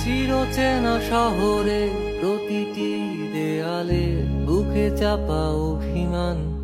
চিরচেনা শহরে প্রতিটি দেয়ালে বুকে চাপা অভিমান।